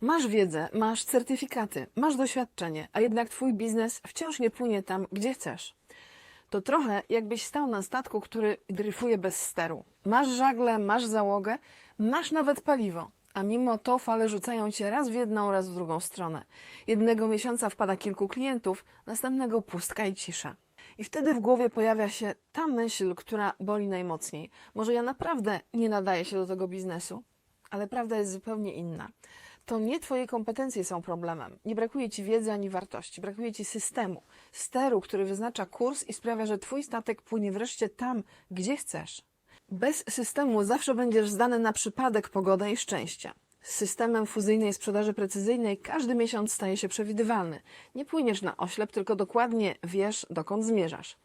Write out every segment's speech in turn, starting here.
Masz wiedzę, masz certyfikaty, masz doświadczenie, a jednak twój biznes wciąż nie płynie tam, gdzie chcesz. To trochę jakbyś stał na statku, który dryfuje bez steru. Masz żagle, masz załogę, masz nawet paliwo, a mimo to fale rzucają cię raz w jedną, raz w drugą stronę. Jednego miesiąca wpada kilku klientów, następnego pustka i cisza. I wtedy w głowie pojawia się ta myśl, która boli najmocniej. Może ja naprawdę nie nadaję się do tego biznesu? Ale prawda jest zupełnie inna. To nie Twoje kompetencje są problemem. Nie brakuje Ci wiedzy ani wartości. Brakuje Ci systemu, steru, który wyznacza kurs i sprawia, że Twój statek płynie wreszcie tam, gdzie chcesz. Bez systemu zawsze będziesz zdany na przypadek, pogodę i szczęście. Z systemem fuzyjnej sprzedaży precyzyjnej każdy miesiąc staje się przewidywalny. Nie płyniesz na oślep, tylko dokładnie wiesz, dokąd zmierzasz.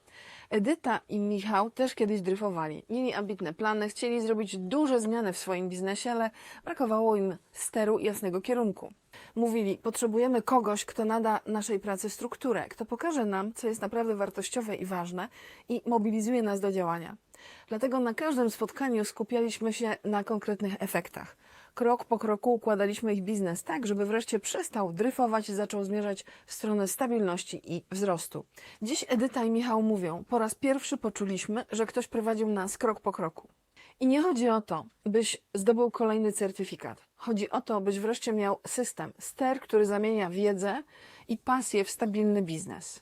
Edyta i Michał też kiedyś dryfowali. Mieli ambitne plany, chcieli zrobić duże zmiany w swoim biznesie, ale brakowało im steru i jasnego kierunku. Mówili, potrzebujemy kogoś, kto nada naszej pracy strukturę, kto pokaże nam, co jest naprawdę wartościowe i ważne i mobilizuje nas do działania. Dlatego na każdym spotkaniu skupialiśmy się na konkretnych efektach. Krok po kroku układaliśmy ich biznes tak, żeby wreszcie przestał dryfować i zaczął zmierzać w stronę stabilności i wzrostu. Dziś Edyta i Michał mówią, po raz pierwszy poczuliśmy, że ktoś prowadził nas krok po kroku. I nie chodzi o to, byś zdobył kolejny certyfikat. Chodzi o to, byś wreszcie miał system, ster, który zamienia wiedzę i pasję w stabilny biznes.